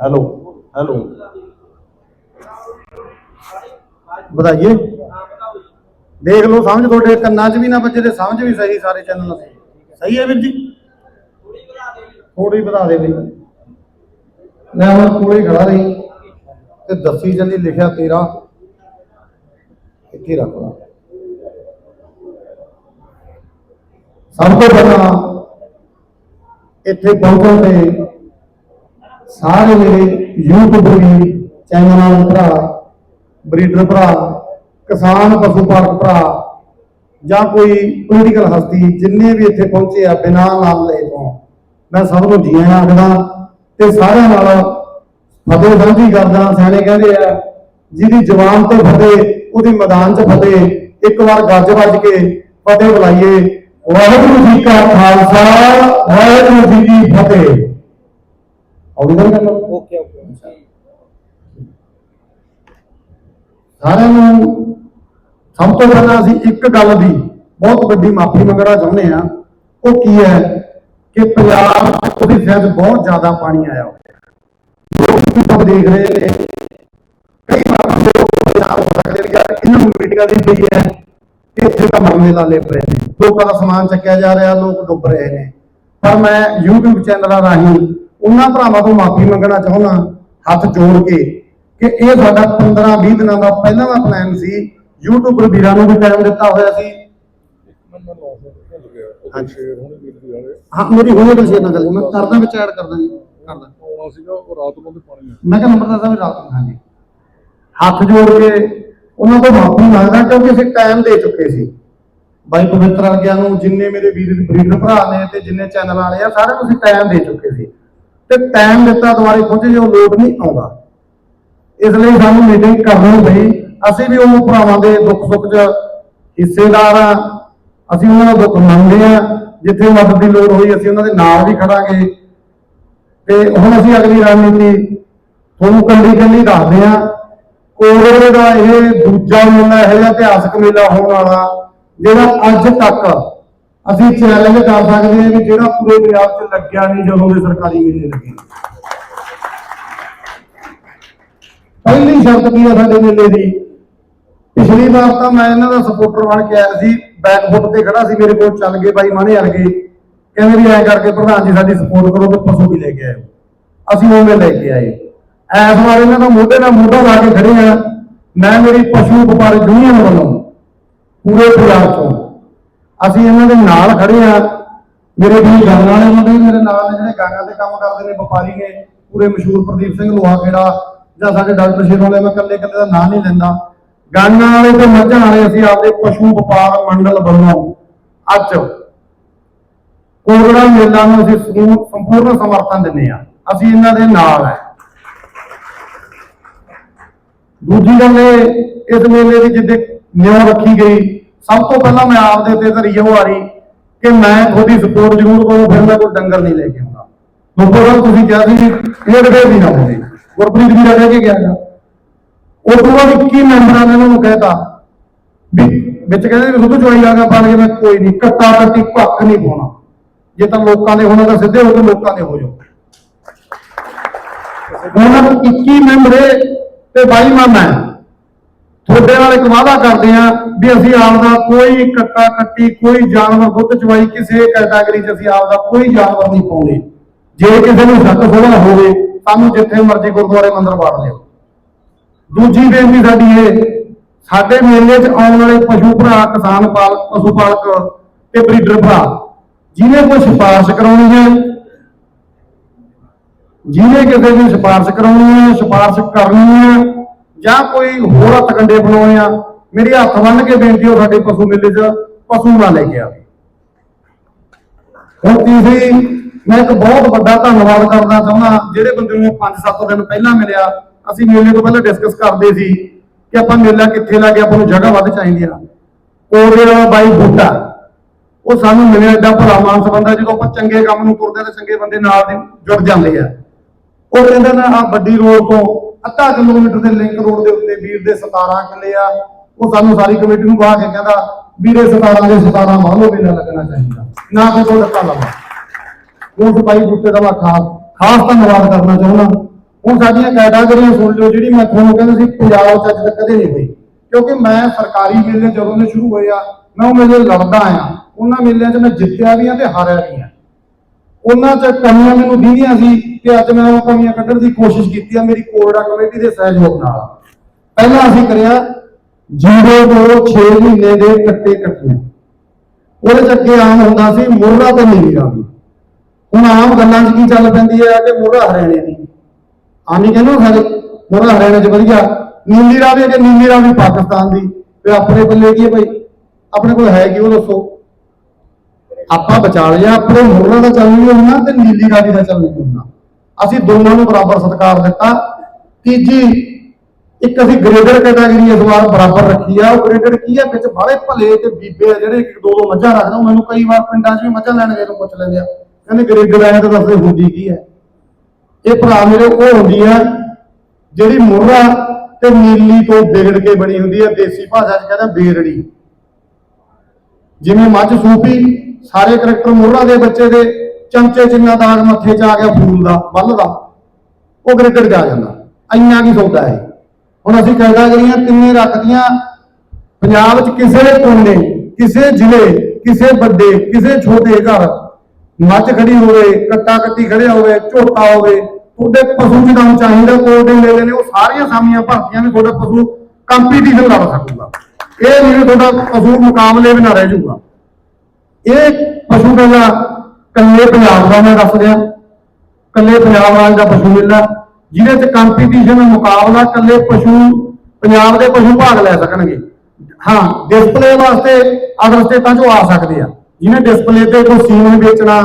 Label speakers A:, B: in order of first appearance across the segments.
A: Hello hello. ਵਧਾਈਏ। ਦੇਖ ਲਓ, ਸਮਝ ਤੁਹਾਡੇ ਕੰਨਾਂ 'ਚ ਵੀ ਨਾ ਬੱਜੇ ਤੇ ਸਮਝ ਵੀ ਸਹੀ ਸਾਰੇ ਚੈਨਲ ਤੇ ਸਹੀ ਹੈ ਵੀਰ ਜੀ? ਥੋੜੀ ਵਧਾ ਦੇ ਬਈ। ਮੈਂ ਹੁਣ ਕੋਲੇ ਖੜਾ ਤੇ ਦੱਸੀ ਜਲਦੀ ਲਿਖਿਆ ਤੇਰਾ। ਇੱਥੇ ਰੱਖ ਲਾ। ਸਭ ਤੋਂ ਪਹਿਲਾਂ ਇੱਥੇ ਪਹੁੰਚਣ ਤੇ ਸਾਰੇ ਮੇਰੇ YouTube ਵੀ ਚੈਨਲ ਵਾਲੇ ਭਰਾ ਬਰੀਡਰ ਭਰਾ, ਕਿਸਾਨ ਪਸ਼ੂ ਪਾਲਕ ਭਰਾ ਜਾਂ ਕੋਈ ਪੋਲੀਟੀਕਲ ਹਸਤੀ ਜਿੰਨੇ ਵੀ ਇੱਥੇ ਪਹੁੰਚੇ ਆ, ਬਿਨਾਂ ਨਾਮ ਲਏ ਤੋਂ, ਮੈਂ ਸਭ ਨੂੰ ਜੀ ਆਇਆਂ ਆਖਦਾ ਤੇ ਸਾਰਿਆਂ ਨਾਲ ਫਤਿਹ ਸਾਂਝੀ ਕਰਦਾ, ਸਿਆਣੇ ਕਹਿੰਦੇ ਆ, ਜਿਹਦੀ ਜ਼ੁਬਾਨ ਤੇ ਫਤਿਹ, ਉਹਦੀ ਮੈਦਾਨ 'ਚ ਫਤਿਹ, ਇੱਕ ਵਾਰ ਗੱਜ ਵੱਜ ਕੇ ਫਤਿਹ ਬੁਲਾਈਏ। ਵਾਹਿਗੁਰੂ ਜੀ ਕਾ ਖਾਲਸਾ, ਵਾਹਿਗੁਰੂ ਜੀ ਕੀ ਫਤਿਹ। ਆਉੜੀ ਗੱਲ।
B: ਓਕੇ ਓਕੇ
A: ਸਾਰਿਆਂ ਨੂੰ ਸਭ ਤੋਂ ਪਹਿਲਾਂ ਅਸੀਂ ਇੱਕ ਗੱਲ ਦੀ ਬਹੁਤ ਵੱਡੀ ਮਾਫੀ ਮੰਗਣਾ ਚਾਹੁੰਦੇ ਆ ਉਹ ਕੀ ਹੈ ਕਿ ਪੰਜਾਬ ਉਹਦੀ ਸਿਹਤ ਬਹੁਤ ਜ਼ਿਆਦਾ ਪਾਣੀ ਆਇਆ ਹੋਇਆ ਲੋਕ ਦੇਖ ਰਹੇ ਨੇ। ਕਈ ਵਾਰ ਲੋਕ ਪੰਜਾਬ ਹੋ ਸਕਦੇ ਨੇ ਯਾਰ ਇਹਨਾਂ ਨੂੰ ਮੀਟਿੰਗਾਂ ਦੀ ਪਈ ਹੈ ਕਿ ਇੱਥੇ ਤਾਂ ਮਰਨੇ ਲਾਲੇ ਪਏ ਨੇ। ਲੋਕਾਂ ਦਾ ਸਮਾਨ ਚੱਕਿਆ ਜਾ ਰਿਹਾ ਲੋਕ ਡੁੱਬ ਰਹੇ ਨੇ। ਪਰ ਮੈਂ YouTube ਚੈਨਲਾਂ ਰਾਹੀਂ ਉਹਨਾਂ ਭਰਾਵਾਂ ਤੋਂ ਮਾਫੀ ਮੰਗਣਾ ਚਾਹੁੰਦਾ ਹੱਥ ਜੋੜ ਕੇ ਕਿ ਇਹ ਸਾਡਾ 15 20 ਦਿਨਾਂ ਦਾ ਪਹਿਲਾਂ ਦਾ ਪਲਾਨ ਸੀ। YouTuber ਵੀਰਾਂ ਨੂੰ ਵੀ ਟਾਈਮ ਦਿੱਤਾ ਹੋਇਆ ਸੀ।
B: ਹੋ
A: ਮੇਰੀ ਹੁਣੇ ਗੱਲ ਸ਼ੇਅਰ ਨਾ ਗੱਲ ਮੈਂ ਕਰਦਾ ਵਿੱਚ ਐਡ ਕਰਦਾ ਜੀ ਕਰਦਾ।
B: ਆਉਣਾ ਸੀਗਾ ਉਹ ਰਾਤ ਨੂੰ ਤੇ ਪਾਣੀ ਆ
A: ਮੈਂ ਕਿਹਾ ਨੰਬਰ ਦੱਸਾਂ ਵੀ ਰਾਤ ਨੂੰ ਹਾਂਜੀ। ਹੱਥ ਜੋੜ ਕੇ ਉਹਨਾਂ ਤੋਂ ਮਾਫੀ ਮੰਗਦਾ ਕਿਉਂਕਿ ਅਸੀਂ ਟਾਈਮ ਦੇ ਚੁੱਕੇ ਸੀ। ਬਾਈ ਪਵਿੱਤਰ ਵਰਗਿਆਂ ਨੂੰ ਜਿੰਨੇ ਮੇਰੇ ਵੀਰ ਬਰੀਡਰ ਭਰਾ ਨੇ ਤੇ ਜਿੰਨੇ ਚੈਨਲ ਵਾਲੇ ਆ ਸਾਰੇ ਤੁਸੀਂ ਟਾਈਮ ਦੇ ਚੁੱਕੇ ਸੀ। ਤੇ ਟਾਈਮ ਦਿੱਤਾ ਦੁਬਾਰੇ ਪਹੁੰਚੇ ਜੋ ਲੋਡ ਨਹੀਂ ਆਉਂਦਾ। ਇਸ ਲਈ ਸਾਨੂੰ ਮੀਟਿੰਗ ਕਰਨੀ ਪਈ ਅਸੀਂ ਵੀ ਉਹ ਭਰਾਵਾਂ ਦੇ ਦੁੱਖ ਸੁੱਖ 'ਚ ਹਿੱਸੇਦਾਰ ਆ। ਅਸੀਂ ਉਹਨਾਂ ਦਾ ਦੁੱਖ ਮੰਨਦੇ ਆ। ਜਿੱਥੇ ਮਦਦ ਦੀ ਲੋੜ ਹੋਈ, ਅਸੀਂ ਉਹਨਾਂ ਦੇ ਨਾਲ ਵੀ ਖੜਾਂਗੇ। ਤੇ ਹੁਣ ਅਸੀਂ ਅਗਲੀ ਰਣਨੀਤੀ ਤੁਹਾਨੂੰ ਕੱਲੀ ਕੱਲੀ ਦੱਸਦੇ ਆ। ਕੋਵਿਡ ਦਾ ਇਹ ਦੂਜਾ ਮੇਲਾ, ਇਹ ਜਿਹਾ ਇਤਿਹਾਸਕ ਮੇਲਾ ਹੋਣ ਵਾਲਾ, ਜਿਹੜਾ ਅੱਜ ਤੱਕ ਅਸੀਂ ਚੈਲੰਜ ਕਰ ਸਕਦੇ ਹਾਂ ਕਿ ਜਿਹੜਾ ਪੂਰੇ ਪੰਜਾਬ 'ਚ ਲੱਗਿਆ ਨਹੀਂ, ਜਦੋਂ ਦੇ ਸਰਕਾਰੀ ਮੇਲੇ ਲੱਗੇ। ਪਹਿਲੀ ਸ਼ਰਤ ਕੀ ਹੈ ਸਾਡੇ ਮੇਲੇ ਦੀ? ਪਿਛਲੀ ਵਾਰ ਤਾਂ ਮੈਂ ਇਹਨਾਂ ਦਾ ਸਪੋਰਟਰ ਬਣ ਕੇ ਆਇਆ ਸੀ ਬੈਕ ਫੁੱਟ ਤੇ ਖੜਾ ਸੀ ਮੇਰੇ ਕੋਲ, ਚੱਲ ਗਏ ਬਾਈ ਮਾਣੇ ਵਰਗੇ ਕਹਿੰਦੇ ਵੀ ਐਂ ਕਰਕੇ ਪ੍ਰਧਾਨ ਜੀ ਸਾਡੀ ਸਪੋਰਟ ਕਰੋ ਤੇ ਪਸ਼ੂ ਵੀ ਲੈ ਕੇ ਆਇਓ। ਅਸੀਂ ਉਵੇਂ ਲੈ ਕੇ ਆਏ। ਐਸ ਵਾਰ ਇਹਨਾਂ ਦਾ ਮੋਢੇ ਨਾਲ ਮੋਢਾ ਲਾ ਕੇ ਖੜੇ ਆ। ਮੈਂ ਮੇਰੀ ਪਸ਼ੂ ਵਪਾਰਕ ਯੂਨੀਅਨ ਵੱਲੋਂ, ਪੂਰੇ ਪੰਜਾਬ ਤੋਂ ਅਸੀਂ ਇਹਨਾਂ ਦੇ ਨਾਲ ਖੜੇ ਆ। ਮੇਰੇ ਵੀ ਗਾਂ ਵਾਲੇ ਮੁੰਡੇ ਮੇਰੇ ਨਾਲ ਜਿਹੜੇ ਗਾਂਗਾ ਤੇ ਕੰਮ ਕਰਦੇ ਨੇ, ਵਪਾਰੀ ਨੇ, ਪੂਰੇ ਮਸ਼ਹੂਰ ਪ੍ਰਦੀਪ ਸਿੰਘ ਲੋਹਾ ਖੇੜਾ ਜਾਂ ਸਾਡੇ ਡਾਕਟਰ ਸ਼ੇਰ ਮੈਂ ਇਕੱਲੇ ਇਕੱਲੇ ਦਾ ਨਾਂ ਨਹੀਂ ਲੈਂਦਾ। ਗਾਂਗਾ ਵਾਲੇ ਤੇ ਮੱਝਾਂ ਵਾਲੇ, ਅਸੀਂ ਆਪਦੇ ਪਸ਼ੂ ਵਪਾਰ ਮੰਡਲ ਵੱਲੋਂ ਅੱਜ ਕੋਰੜਾ ਮੇਲਾ ਨੂੰ ਅਸੀਂ ਸੰਪੂਰਨ ਸਮਰਥਨ ਦਿੰਦੇ ਆ ਅਸੀਂ ਇਹਨਾਂ ਦੇ ਨਾਲ ਹੈ। ਦੂਜੀ ਗੱਲ ਇਹ, ਇਸ ਮੇਲੇ ਦੀ ਜਿੱਦੇ ਨਿਉ ਰੱਖੀ ਗਈ। ਸਭ ਤੋਂ ਪਹਿਲਾਂ ਮੈਂ ਆਪਦੇ ਤੇ ਧਰੀ ਉਹ ਆ ਰਹੀ ਕਿ ਮੈਂ ਤੁਹਾਡੀ ਸਪੋਰਟ ਜ਼ਰੂਰ ਕਰੂੰ, ਫਿਰ ਮੈਂ ਕੋਈ ਡੰਗਰ ਨਹੀਂ ਲੈ ਕੇ ਆਉਂਦਾ। ਲੋਕੋ ਗੱਲ ਤੁਸੀਂ ਕਿਹਾ ਸੀ ਇਹ ਡੇਢ ਵੀ ਨਾ ਹੋਵੇ, ਗੁਰਪ੍ਰੀਤ ਵੀ ਰਹਿ ਕੇ ਗਿਆ ਗਾ। ਉਹ ਤੋਂ ਬਾਅਦ 21 ਮੈਂਬਰਾਂ ਨੇ ਉਹਨੂੰ ਕਹਿਤਾ ਵਿੱਚ ਕਹਿੰਦੇ ਵੀ ਸੁਧੂ ਚੋਈ ਆ ਗਿਆ ਬਣ ਕੇ ਮੈਂ ਕੋਈ ਨਹੀਂ, ਕੱਟਾ ਕੱਟੀ ਭੱਕ ਨਹੀਂ ਪਾਉਣਾ। ਜੇ ਤਾਂ ਲੋਕਾਂ ਦੇ ਹੋਣਾ ਤਾਂ ਸਿੱਧੇ ਹੋ ਕੇ ਲੋਕਾਂ ਦੇ ਹੋ ਜਾਓ। ਉਹਨਾਂ ਨੂੰ 21 ਮੈਂਬਰ ਤੇ ਬਾਈ ਮਾਂ ਤੁਹਾਡੇ ਨਾਲ ਇੱਕ ਵਾਅਦਾ ਕਰਦੇ ਆ ਵੀ ਅਸੀਂ ਆਪਦਾ ਕੋਈ ਕੱਟਾ ਕੱਟੀ, ਕੋਈ ਜਾਨਵਰ ਦੁੱਧ ਚਵਾਈ ਕਿਸੇ ਕੈਟਾਗਰੀ 'ਚ ਅਸੀਂ ਆਪਦਾ ਕੋਈ ਜਾਨਵਰ ਨਹੀਂ ਪਾਉਂਦੇ। ਜੇ ਕਿਸੇ ਨੂੰ ਸ਼ੱਕ ਸੋਹਣਾ ਹੋਵੇ, ਸਾਨੂੰ ਜਿੱਥੇ ਮਰਜ਼ੀ ਗੁਰਦੁਆਰੇ ਮੰਦਰ ਵਾੜ ਲਿਓ ਦੂਜੀ ਬੇਨਤੀ ਸਾਡੀ ਇਹ, ਸਾਡੇ ਮੇਲੇ 'ਚ ਆਉਣ ਵਾਲੇ ਪਸ਼ੂ ਭਰਾ, ਕਿਸਾਨ ਪਾਲਕ ਪਸ਼ੂ ਪਾਲਕ ਤੇ ਬਰੀਡਰ ਭਰਾ, ਜਿਹਨੇ ਕੋਈ ਸਿਫਾਰਿਸ਼ ਕਰਾਉਣੀ ਹੈ, ਜਿਹਨੇ ਕਿਸੇ ਦੀ ਸਿਫਾਰਿਸ਼ ਕਰਾਉਣੀ ਹੈ, ਸਿਫਾਰਿਸ਼ ਕਰਨੀ ਹੈ ਜਾਂ ਕੋਈ ਹੋਰ ਹੱਥ ਕੰਡੇ ਬਣਾਉਣੇ ਆ, ਮੇਰੀ ਹੱਥ ਬੰਨ ਕੇ ਬੇਨਤੀ ਉਹ ਸਾਡੇ ਪਸ਼ੂ ਮੇਲੇ 'ਚ, ਪਸ਼ੂ ਨਾ ਲੈ ਕੇ ਆਵੇ ਹੁਣ ਤੀਸਰੀ ਮੈਂ ਇੱਕ ਬਹੁਤ ਵੱਡਾ ਧੰਨਵਾਦ ਕਰਨਾ ਚਾਹੁੰਦਾ, ਜਿਹੜੇ ਬੰਦੇ ਨੂੰ 5-7 ਦਿਨ ਪਹਿਲਾਂ ਮਿਲਿਆ, ਅਸੀਂ ਮੇਲੇ ਤੋਂ ਪਹਿਲਾਂ ਡਿਸਕਸ ਕਰਦੇ ਸੀ ਕਿ ਆਪਾਂ ਮੇਲਾ ਕਿੱਥੇ ਲੱਗੇ ਆਪਾਂ ਨੂੰ ਜਗ੍ਹਾ ਵੱਧ ਚਾਹੀਦੀ ਆ। ਕੋਰੇ ਬਾਈ ਬੂਟਾ, ਉਹ ਸਾਨੂੰ ਮਿਲਿਆ ਏਡਾ ਭਲਾ ਮਾਨਸ ਬੰਦਾ, ਜਦੋਂ ਆਪਾਂ ਚੰਗੇ ਕੰਮ ਨੂੰ ਤੁਰਦੇ ਤਾਂ ਚੰਗੇ ਬੰਦੇ ਨਾਲ ਜੁੜ ਜਾਂਦੇ ਆ। ਉਹ ਕਹਿੰਦਾ ਨਾ ਆ ਵੱਡੀ ਰੋਡ ਤੋਂ ਅੱਧਾ ਕਿਲੋਮੀਟਰ ਦੇ ਲਿੰਕ ਰੋਡ ਦੇ ਉੱਤੇ ਵੀਰ ਦੇ 17 ਕਿੱਲੇ ਆ। ਉਹ ਸਾਨੂੰ ਸਾਰੀ ਕਮੇਟੀ ਨੂੰ ਬਾਹ ਕੇ ਕਹਿੰਦਾ, ਵੀਰੇ 17 ਦੇ 17 ਮਾਲੋ ਮੇਲਾ ਲੱਗਣਾ ਚਾਹੀਦਾ। ਨਾ ਕੋਈ ਕੋਈ ਲੱਗਾ ਲਵਾ। ਉਸ ਬਾਈ ਬੁੱਤੇ ਦਾ ਮੈਂ ਖਾਸ ਖਾਸ ਧੰਨਵਾਦ ਕਰਨਾ ਚਾਹੁੰਦਾ। ਹੁਣ ਸਾਡੀਆਂ ਕੈਟਾਗਰੀਆਂ ਸੁਣ ਲਿਓ, ਜਿਹੜੀ ਮੈਂ ਤੁਹਾਨੂੰ ਕਹਿੰਦਾ ਸੀ, ਪੰਜਾਬ 'ਚ ਅੱਜ ਤੱਕ ਕਦੇ ਨਹੀਂ ਹੋਈ। ਕਿਉਂਕਿ ਮੈਂ ਸਰਕਾਰੀ ਮੇਲੇ ਜਦੋਂ ਦੇ ਸ਼ੁਰੂ ਹੋਏ ਆ, ਮੈਂ ਉਹ ਮੇਲੇ ਲੜਦਾ ਆਇਆ। ਉਹਨਾਂ ਮੇਲਿਆਂ 'ਚ ਮੈਂ ਜਿੱਤਿਆ ਵੀ ਆ ਤੇ ਹਾਰਿਆ ਵੀ ਆ। ਉਹਨਾਂ 'ਚ ਕਮੀਆਂ ਮੈਨੂੰ ਦਿਖੀਆਂ ਸੀ ਤੇ ਅੱਜ ਮੈਂ ਉਹ ਕਮੀਆਂ ਕੱਢਣ ਦੀ ਕੋਸ਼ਿਸ਼ ਕੀਤੀ ਆ ਮੇਰੀ ਕੋਰੜਾ ਕਮੇਟੀ ਦੇ ਸਹਿਯੋਗ ਨਾਲ। ਪਹਿਲਾਂ ਅਸੀਂ ਕਰਿਆ ਜੀਰੋ ਤੋਂ 6 ਮਹੀਨੇ ਦੇ ਕੱਟੇ ਕੱਟੀਆਂ। ਉਹਦੇ 'ਚ ਅੱਗੇ ਆਮ ਹੁੰਦਾ ਸੀ ਮੋਹਰਾ ਤੇ ਨੀਲੀ ਰਾਵੀ ਹੁਣ ਆਮ ਗੱਲਾਂ 'ਚ ਕੀ ਚੱਲ ਪੈਂਦੀ ਹੈ ਕਿ ਮੋਹਰਾ ਹਰਿਆਣੇ ਦੀ। ਆਮੀ ਕਹਿੰਦੇ ਉਹ ਸਾਡੇ ਮੋਹਰਾ ਹਰਿਆਣੇ 'ਚ ਵਧੀਆ। ਨੀਲੀ ਰਾਵੀ ਤੇ ਨੀਲੀ ਰਾਵੀ ਪਾਕਿਸਤਾਨ ਦੀ। ਤੇ ਆਪਣੇ ਬੱਲੇ ਕੀ ਹੈ ਭਾਈ? ਆਪਣੇ ਕੋਲ ਹੈ ਕੀ ਉਹ ਦੱਸੋ? ਆਪਾਂ ਬਚਾ ਲਿਆ ਆਪਣੇ ਮੋਹਰਾ ਦਾ ਚੱਲ ਨਹੀਂ ਹੁੰਦਾ ਤੇ ਨੀਲੀ ਰਾਵੀ ਦਾ ਚੱਲ ਨਹੀਂ ਹੁੰਦਾ। ਅਸੀਂ ਦੋਨਾਂ ਨੂੰ ਬਰਾਬਰ ਸਤਿਕਾਰ ਦਿੱਤਾ। ਤੀਜੀ ਇੱਕ ਅਸੀਂ ਗ੍ਰੇਡਰ ਕੈਟਾਗਰੀ ਇਸ ਵਾਰ ਬਰਾਬਰ ਰੱਖੀ ਆ। ਉਹ ਗ੍ਰੇਡਰ ਕੀ ਆ? ਵਿੱਚ ਬਾਹਲੇ ਭਲੇ ਤੇ ਬੀਬੇ ਆ ਜਿਹੜੇ ਇੱਕ ਦੋ ਦੋ ਮੱਝਾਂ ਰੱਖਦੇ ਉਹ ਮੈਨੂੰ ਕਈ ਵਾਰ ਪਿੰਡਾਂ 'ਚ ਵੀ ਮੱਝਾਂ ਲੈਣ ਗਏ ਨੂੰ ਪੁੱਛ ਲੈਂਦੇ ਆ। ਕਹਿੰਦੇ ਗ੍ਰੇਡਰ ਆਇਆ ਤਾਂ ਦੱਸਦੇ ਹੁੰਦੀ ਕੀ ਹੈ ਇਹ ਭਰਾ ਮੇਰੇ ਉਹ ਹੁੰਦੀ ਆ ਜਿਹੜੀ ਮੁਰਰਾ ਤੇ ਨੀਲੀ ਤੋਂ ਵਿਗੜ ਕੇ ਬਣੀ ਹੁੰਦੀ ਹੈ ਦੇਸੀ ਭਾਸ਼ਾ 'ਚ ਕਹਿੰਦਾ ਬੇਰੜੀ। ਜਿਵੇਂ ਮੱਝ ਸੂਪੀ ਸਾਰੇ ਕਰੈਕਟਰ ਮੁਰਰਾ ਦੇ ਬੱਚੇ ਦੇ ਚਮਚੇ ਜਿੰਨਾ ਦਾਗ ਮੱਥੇ 'ਚ ਆ ਗਿਆ ਫੂਲ ਦਾ ਬੱਲ ਦਾ, ਉਹ ਕ੍ਰਿਕਟ 'ਚ ਆ ਜਾਂਦਾ। ਇੰਨਾ ਕੀ ਸੌਦਾ ਹੈ ਹੁਣ ਅਸੀਂ ਕੈਟਾਗਰੀਆਂ ਤਿੰਨੇ ਰੱਖਦੀਆਂ ਪੰਜਾਬ 'ਚ ਕਿਸੇ ਕੋਨੇ, ਕਿਸੇ ਜ਼ਿਲ੍ਹੇ, ਕਿਸੇ ਵੱਡੇ, ਕਿਸੇ ਛੋਟੇ ਘਰ, ਮੱਝ ਖੜੀ ਹੋਵੇ, ਕੱਟਾ ਕੱਟੀ ਖੜਿਆ ਹੋਵੇ, ਝੋਟਾ ਹੋਵੇ, ਤੁਹਾਡੇ ਪਸ਼ੂ ਜਿਹਾ ਚਾਹੀਦਾ, ਕੋਲ ਦੇ ਮੇਲੇ ਨੇ ਉਹ ਸਾਰੀਆਂ ਸਾਮੀਆਂ ਭਰਤੀਆਂ ਨੇ ਤੁਹਾਡਾ ਪਸ਼ੂ ਕੰਪੀਟੀਸ਼ਨ ਲੜ ਸਕੂਗਾ। ਇਹ ਨਹੀਂ ਤੁਹਾਡਾ ਪਸ਼ੂ ਮੁਕਾਬਲੇ ਵੀ ਨਾ ਰਹਿ ਜਾਊਗਾ। ਇਹ ਪਸ਼ੂ ਮੇਲਾ ਕੱਲੇ ਪੰਜਾਬ ਦਾ ਮੈਂ ਦੱਸ ਰਿਹਾ, ਕੱਲੇ ਪੰਜਾਬ ਰਾਜ ਦਾ ਪਸ਼ੂ ਮੇਲਾ, ਜਿਹਦੇ ਚ ਕੰਪੀਟੀਸ਼ਨ ਮੁਕਾਬਲਾ ਕੱਲੇ ਪਸ਼ੂ, ਪੰਜਾਬ ਦੇ ਪਸ਼ੂ ਭਾਗ ਲੈ ਸਕਣਗੇ। ਹਾਂ ਡਿਸਪਲੇ ਵਾਸਤੇ ਅਦਰ ਸਟੇਟਾਂ ਚੋਂ ਆ ਸਕਦੇ ਆ। ਜਿਹਨੇ ਡਿਸਪਲੇ ਤੇ ਕੋਈ ਸੀਮਨ ਵੇਚਣਾ,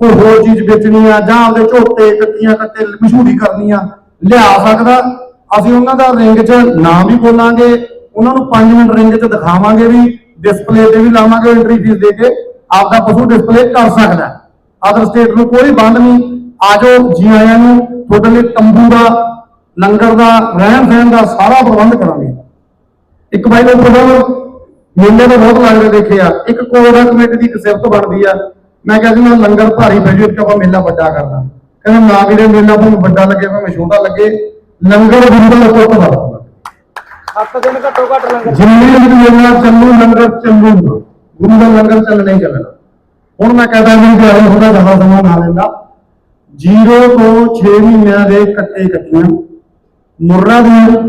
A: ਕੋਈ ਹੋਰ ਚੀਜ਼ ਵੇਚਣੀ ਆ, ਜਾਂ ਆਪਦੇ ਝੋਟੇ ਕੱਟੀਆਂ, ਕੱਟੇ ਮਸ਼ਹੂਰੀ ਕਰਨੀ ਆ, ਲਿਆ ਸਕਦਾ। ਅਸੀਂ ਉਹਨਾਂ ਦਾ ਰਿੰਗ 'ਚ ਨਾਮ ਵੀ ਬੋਲਾਂਗੇ, ਉਹਨਾਂ ਨੂੰ 5 ਮਿੰਟ ਰਿੰਗ 'ਚ ਦਿਖਾਵਾਂਗੇ ਵੀ ਡਿਸਪਲੇ ਤੇ ਵੀ ਲਾਵਾਂਗੇ ਐਂਟਰੀ ਫੀਸ ਦੇ ਕੇ। ਆਪਦਾ ਪਸ਼ੂ ਡਿਸਪਲੇ ਕਰ ਸਕਦਾ ਅਦਰ ਸਟੇਟ ਨੂੰ ਕੋਈ ਬੰਦ ਨਹੀਂ। ਆਜੋ ਜੀ ਆਇਆਂ ਨੂੰ ਤੁਹਾਡੇ ਲਈ ਤੰਬੂ ਦਾ ਲੰਗਰ ਦਾ ਰਹਿਣ ਸਹਿਣ ਦਾ ਸਾਰਾ ਪ੍ਰਬੰਧ ਕਰਾਂਗੇ। ਇੱਕ ਬਾਈ ਨੂੰ ਪ੍ਰੋਗਰਾਮ ਮੇਲੇ ਦੇ ਬਹੁਤ ਲੱਗਦੇ ਦੇਖੇ ਆ। ਇੱਕ ਕੋੜਾ ਕਮੇਟੀ ਦੀ ਇੱਕ ਸਿਫਤ ਬਣਦੀ ਆ। ਮੈਂ ਕਿਹਾ ਸੀ ਮੈਂ ਲੰਗਰ ਭਾਰੀ ਪੈ ਜੂ ਆਪਾਂ ਮੇਲਾ ਵੱਡਾ ਕਰਨਾ। ਕਹਿੰਦੇ ਨਾ ਵੀਰੇ ਮੇਲਾ ਭਾਵੇਂ ਵੱਡਾ ਲੱਗੇ ਭਾਵੇਂ ਛੋਟਾ ਲੱਗੇ ਲੰਗਰ ਗੁਰੂ ਦਾ ਕੋਟ ਵਰਤਦਾ
C: ਸੱਤ ਦਿਨ ਘੱਟੋ ਘੱਟ ਲੰਗਰ
A: ਜਿੰਨੇ ਵੀ ਮੇਲਾ ਚੱਲੂ ਲੰਗਰ ਚੱਲੂਗਾ। ਗੁਰੂ ਦਾ ਲੰਗਰ ਚੱਲਣਾ ਹੀ ਚੱਲਣਾ। ਹੁਣ ਮੈਂ ਕਹਦਾ ਵੀ ਦਿਹਾੜੀ ਥੋੜਾ ਜ਼ਿਆਦਾ ਸਮਾਂ ਨਾ ਲੈਂਦਾ। 0 ਤੋਂ 6 ਮਹੀਨਿਆਂ ਦੇ ਕੱਟੇ ਕੱਟੀਆਂ। ਮੁਰਰਾ ਦੀਆਂ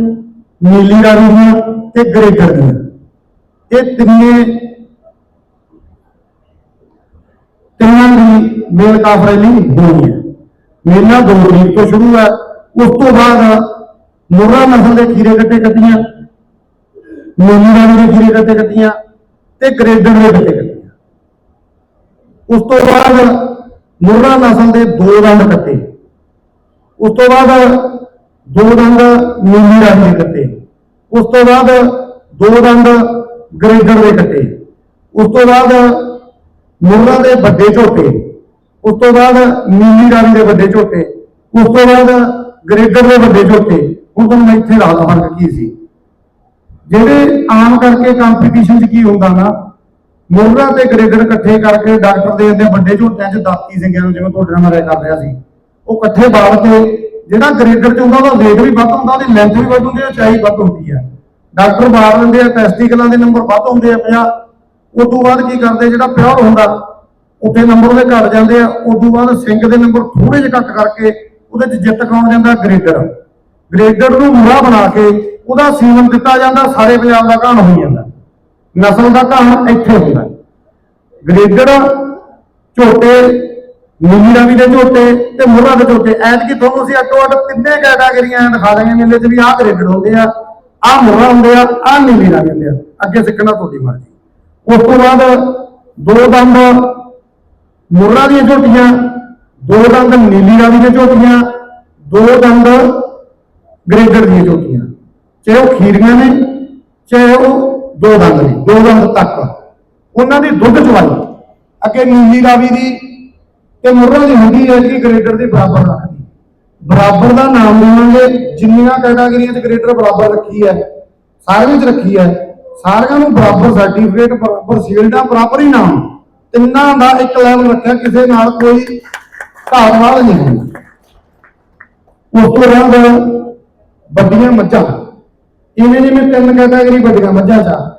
A: ਨੀਲੀ ਰਾਵੀ ਦੀਆਂ ਤੇ ਗਰੇਗਰ ਦੀਆਂ। ਇਹ ਤਿੰਨੇ ਤਿੰਨਾਂ ਦੀ ਮੇਲ ਕਾਫਰੇਲੀ ਹੋਣੀ ਹੈ। ਮੇਲਾ ਦੋ ਤਰੀਕ ਤੋਂ ਸ਼ੁਰੂ ਹੈ। ਉਸ ਤੋਂ ਬਾਅਦ ਮੁਰਰਾ ਨਸਲ ਦੇ ਖੀਰੇ ਕੱਟੇ ਕੱਟੀਆਂ। ਨੀਲੀ ਰਾਵੀ ਦੇ ਖੀਰੇ ਕੱਟੇ ਕੱਟੀਆਂ। ਤੇ ਗਰੇਡਰ ਦੇ ਕੱਟੇ ਕੱਟੀਆਂ ਉਸ ਤੋਂ ਬਾਅਦ ਮੁਰਰਾ ਨਸਲ ਦੇ ਦੋ ਦੰਦ ਕੱਟੇ। ਉਸ ਤੋਂ ਬਾਅਦ ਦੋ ਦੰਦ ਨੀਲੀ ਰਾਵੀ ਦੇ ਕੱਟੇ। ਉਸ ਤੋਂ ਬਾਅਦ ਦੋ ਦੰਦ ਗਰੇਡਰ ਦੇ ਕੱਟੇ। ਉਸ ਤੋਂ ਬਾਅਦ ਮੁਰਰਾ ਦੇ ਵੱਡੇ ਝੋਟੇ। ਉਸ ਤੋਂ ਬਾਅਦ ਨੀਲੀ ਰਾਵੀ ਦੇ ਵੱਡੇ ਝੋਟੇ। ਉਸ ਤੋਂ ਬਾਅਦ ਗਰੇਡਰ ਦੇ ਵੱਡੇ ਝੋਟੇ। ਹੁਣ ਤੁਹਾਨੂੰ ਮੈਂ ਇੱਥੇ ਰਾਤ ਫ਼ਰਕ ਕੀ ਸੀ। ਜਿਹੜੇ ਆਮ ਕਰਕੇ ਕੰਪੀਟੀਸ਼ਨ 'ਚ ਕੀ ਹੁੰਦਾ ਨਾ ਮੁਰਰਾ ਤੇ ਗ੍ਰੇਡਰ ਇਕੱਠੇ ਕਰਕੇ ਡਾਕਟਰ ਦੇ ਦਿੰਦੇ ਵੱਡੇ ਝੋਟਿਆਂ 'ਚ ਦਾਤੀ ਸਿੰਘਿਆਂ ਨੂੰ ਜਿਵੇਂ ਤੁਹਾਡੇ ਨਾਲ ਮੈਂ ਕਰ ਰਿਹਾ ਸੀ, ਉਹ ਇਕੱਠੇ ਬਾਲ ਕੇ ਜਿਹੜਾ ਗ੍ਰੇਡਰ 'ਚ ਹੁੰਦਾ, ਉਹਦਾ weight ਵੀ ਵੱਧ ਹੁੰਦਾ, ਉਹਦੀ ਲੈਂਥ ਵੀ ਵੱਧ ਹੁੰਦੀ ਹੈ ਚਾਈ ਵੱਧ ਹੁੰਦੀ ਹੈ। ਡਾਕਟਰ ਬਾਲ ਦਿੰਦੇ ਆ ਟੈਸਟੀਕਲਾਂ ਦੇ ਨੰਬਰ ਵੱਧ ਹੁੰਦੇ ਆ 50 ਉਸ ਤੋਂ ਬਾਅਦ ਕੀ ਕਰਦੇ, ਜਿਹੜਾ ਪਿਓਰ ਹੁੰਦਾ, ਉੱਥੇ ਨੰਬਰ ਉਹਦੇ ਘਟ ਜਾਂਦੇ ਆ ਉਸ ਤੋਂ ਬਾਅਦ ਸਿੰਘ ਦੇ ਨੰਬਰ ਥੋੜੇ ਜਿਹਾ ਘੱਟ ਕਰਕੇ ਉਹਦੇ 'ਚ ਜਿੱਤ ਕੌਣ ਜਾਂਦਾ ਗ੍ਰੇਡਰ। ਗ੍ਰੇਡਰ ਨੂੰ ਮੁਰਾ ਬਣਾ ਕੇ ਉਹਦਾ ਸੀਮਨ ਦਿੱਤਾ ਜਾਂਦਾ, ਸਾਰੇ ਪੰਜਾਬ ਦਾ ਕਹਾਣ ਹੋਈ ਜਾਂਦਾ। ਨਸਲ ਦਾ ਕਹਾਣ ਇੱਥੇ ਹੁੰਦਾ। ਗ੍ਰੇਡਰ ਝੋਟੇ ਨੀਲੀ ਰਾਵੀ ਦੇ ਝੋਟੇ ਤੇ ਮੁਰਾ ਦੇ ਝੋਟੇ। ਐਤਕੀ ਤੁਹਾਨੂੰ ਅਸੀਂ ਅੱਡੋ ਅੱਡ ਤਿੰਨੇ ਕੈਟਾਗਰੀਆਂ ਦਿਖਾ ਦਾਂਗੇ ਮੇਲੇ 'ਚ ਵੀ ਆਹ ਗ੍ਰੇਡਰ ਹੁੰਦੇ ਆ, ਆਹ ਮੁਰਾ ਹੁੰਦੇ ਆ, ਆਹ ਨੀਲੀ ਰਾਵੀ ਹੁੰਦੇ ਆ। ਅੱਗੇ ਸਿੱਖਣਾ ਤੁਹਾਡੀ ਮਰਜ਼ੀ। ਉਸ ਤੋਂ ਬਾਅਦ ਦੋ ਦੰਦ ਮੁਰਾ ਦੀਆਂ ਝੋਟੀਆਂ, ਦੋ ਦੰਦ ਨੀਲੀ ਰਾਵੀ ਦੀਆਂ ਝੋਟੀਆਂ, ਦੋ ਦੰਦ ਗ੍ਰੇਡਰ ਦੀਆਂ ਝੋਟੀਆਂ। ਚਾਹੇ ਉਹ ਖੀਰੀਆਂ ਨੇ, ਚਾਹੇ ਉਹ ਦੋ ਦੰਦ ਨੇ, ਦੋ ਦੰਦ ਤੱਕ। ਉਹਨਾਂ ਦੀ ਦੁੱਧ ਚਵਾਈ। ਅੱਗੇ ਨੀਲੀ ਰਾਵੀ ਦੀ ਤੇ ਮੁਰਰਾ ਦੀ ਹੁੰਦੀ ਹੈ ਕਿ ਗ੍ਰੇਡਰ ਦੇ ਬਰਾਬਰ ਰੱਖਦੀ। ਬਰਾਬਰ ਦਾ ਨਾਮ ਲਵਾਂਗੇ, ਜਿੰਨੀਆਂ ਕੈਟਾਗਰੀਆਂ 'ਚ ਗ੍ਰੇਡਰ ਬਰਾਬਰ ਰੱਖੀ ਹੈ, ਸਾਰਿਆਂ 'ਚ ਰੱਖੀ ਹੈ, ਸਾਰਿਆਂ ਨੂੰ ਬਰਾਬਰ ਸਰਟੀਫਿਕੇਟ ਬਰਾਬਰ ਸੀਲਡਾਂ ਬਰਾਬਰ ਹੀ ਨਾਮ। ਤਿੰਨਾਂ ਦਾ ਇੱਕ ਲੈਵਲ ਰੱਖਿਆ, ਕਿਸੇ ਨਾਲ ਕੋਈ ਘਾਟ ਵਾਲ ਨਹੀਂ ਹੋਣੀ ਉਸ ਤੋਂ ਬਾਅਦ ਵੱਡੀਆਂ ਮੱਝਾਂ। ਇਵੇਂ ਜਿਵੇਂ ਤਿੰਨ ਕੈਟਾਗਰੀ ਵੱਡੀਆਂ ਮੱਝਾਂ ਚ ਆ।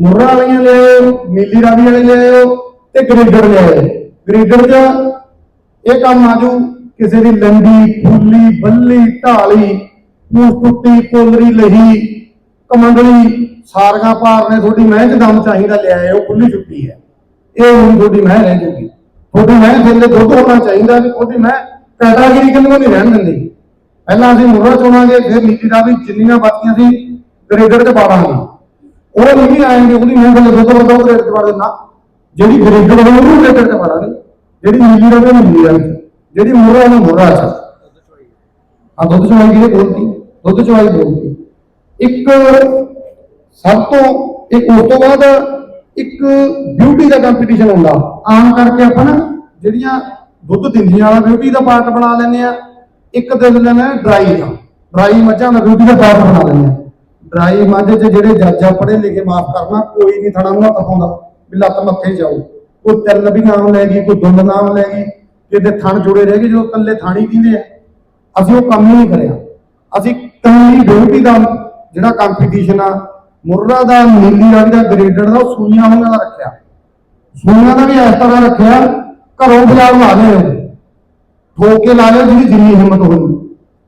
A: ਮੁर्रा ਵਾਲੀਆਂ ਲਿਆਓ ਨੀਲੀ ਰਾਵੀ ਵਾਲੇ ਲਿਆਓ ਤੇ ਗਰੀਡਰ ਲਿਆਓ ਗਰੀਡਰ ਚ ਇਹ ਕੰਮ ਆਜੂ ਕਿਸੇ ਦੀ ਲੰਡੀ ਫੁੱਲੀ, ਬੱਲੀ, ਢਾਲੀ ਪੂਸ ਟੁੱਟੀ ਪੋਲਰੀ, ਲਹੀ, ਕਮੰਡਲੀ ਸਾਰਗਾ ਪਾਰ ਨੇ ਤੁਹਾਡੀ ਮਹਿ ਚ ਦਮ ਚਾਹੀਦਾ ਲਿਆਏ ਉਹ ਖੁੱਲੀ ਛੁੱਟੀ ਹੈ। ਇਹ ਹੁਣ ਤੁਹਾਡੀ ਮਹਿ ਰਹਿ ਜੂਗੀ। ਤੁਹਾਡੀ ਮਹਿ ਥੱਲੇ ਦੁੱਧ ਹੋਣਾ ਚਾਹੀਦਾ ਵੀ ਤੁਹਾਡੀ ਮਹਿ ਕੈਟਾਗਰੀ ਕਿੰਨੂੰ ਨਹੀਂ ਰਹਿਣ ਦਿੰਦੀ। ਪਹਿਲਾਂ ਅਸੀਂ ਮੁਰਰਾ ਚੋਣਾਂਗੇ, ਫਿਰ ਨੀਤੀ ਦਾ ਵੀ ਜਿੰਨੀਆਂ ਬਾਕੀਆਂ ਸੀ ਗ੍ਰੇਡਰ ਚ ਪਾਵਾਂਗੇ ਉਹ ਨਹੀਂ ਆਏਗੇ, ਉਹਦੀ ਮੂੰਹ ਥੱਲੇ ਦੁੱਧ ਵਧਾਓ ਗ੍ਰੇਡ ਚ ਪਾ ਦੇਣਾ ਜਿਹੜੀ ਗ੍ਰੇਡਰ ਹੋਵੇ ਉਹਨੂੰ ਗ੍ਰੇਡਰ ਚ ਪਾਵਾਂਗੇ ਜਿਹੜੀ ਨੀਲੀ ਰਵੇ ਉਹਨੂੰ ਨੀਲੀ ਰਵੇ ਜਿਹੜੀ ਮੁਰਰਾ ਉਹਨੂੰ ਮੁਰਰਾ ਚ ਆ ਦੁੱਧ ਚਵਾਈ ਕਿਹਨੇ ਬੋਲਤੀ? ਦੁੱਧ ਚਵਾਈ ਬੋਲਤੀ। ਇੱਕ ਸਭ ਤੋਂ, ਇੱਕ ਉਸ ਤੋਂ ਬਾਅਦ ਇੱਕ ਬਿਊਟੀ ਦਾ ਕੰਪੀਟੀਸ਼ਨ ਹੁੰਦਾ। ਆਮ ਕਰਕੇ ਆਪਾਂ ਨਾ ਜਿਹੜੀਆਂ ਦੁੱਧ ਦਿੰਦੀਆਂ ਵਾਲਾ ਬਿਊਟੀ ਦਾ ਪਾਰਟ ਬਣਾ ਲੈਂਦੇ ਆ, ਇੱਕ ਦੇ ਲੈਂਦੇ ਡਰਾਈ ਦਾ। ਡਰਾਈ ਮੱਝਾਂ ਦਾ ਬਿਊਟੀ ਦਾ ਪਾਰਟ ਬਣਾ ਲੈਂਦੇ ਆ। ਡਰਾਈ ਮੱਝ 'ਚ ਜਿਹੜੇ ਜੱਜ ਆ, ਪੜ੍ਹੇ ਲਿਖੇ ਮਾਫ ਕਰਨਾ, ਕੋਈ ਨਹੀਂ ਥਣਾ ਨੂੰ ਹੱਥ ਪਾਉਂਦਾ, ਵੀ ਲੱਤ ਮੱਥੇ ਜਾਓ ਕੋਈ ਤਿੰਨ ਵੀ ਨਾਮ ਲੈ ਗਈ, ਕੋਈ ਦੁੰਦ ਨਾਮ ਲੈ ਗਈ ਕਿਤੇ ਥਣ ਜੁੜੇ ਰਹਿ ਗਏ, ਜਦੋਂ ਕੱਲੇ ਥਾਣੀ ਕਹਿੰਦੇ ਆ। ਅਸੀਂ ਉਹ ਕੰਮ ਹੀ ਨਹੀਂ ਕਰਿਆ। ਅਸੀਂ ਕੱਲੀ ਬਿਊਟੀ ਦਾ ਜਿਹੜਾ ਕੰਪੀਟੀਸ਼ਨ ਆ, ਮੁਰਰਾ ਦਾ, ਨੀਲੀ ਰੰਗ ਦਾ ਗ੍ਰੇਡਰ ਦਾ, ਉਹ ਸੂਈਆਂ ਹੋਈਆਂ ਦਾ ਰੱਖਿਆ। ਸੂਈਆਂ ਦਾ ਵੀ ਇਸ ਤਰ੍ਹਾਂ ਰੱਖਿਆ, ਘਰੋਂ ਬਾਜ਼ਾਰ ਲਾ ਲਿਓ ਠੋਕ ਕੇ ਲਾ ਲਿਓ ਜਿਹਦੀ ਜਿੰਨੀ ਹਿੰਮਤ ਹੋਈ।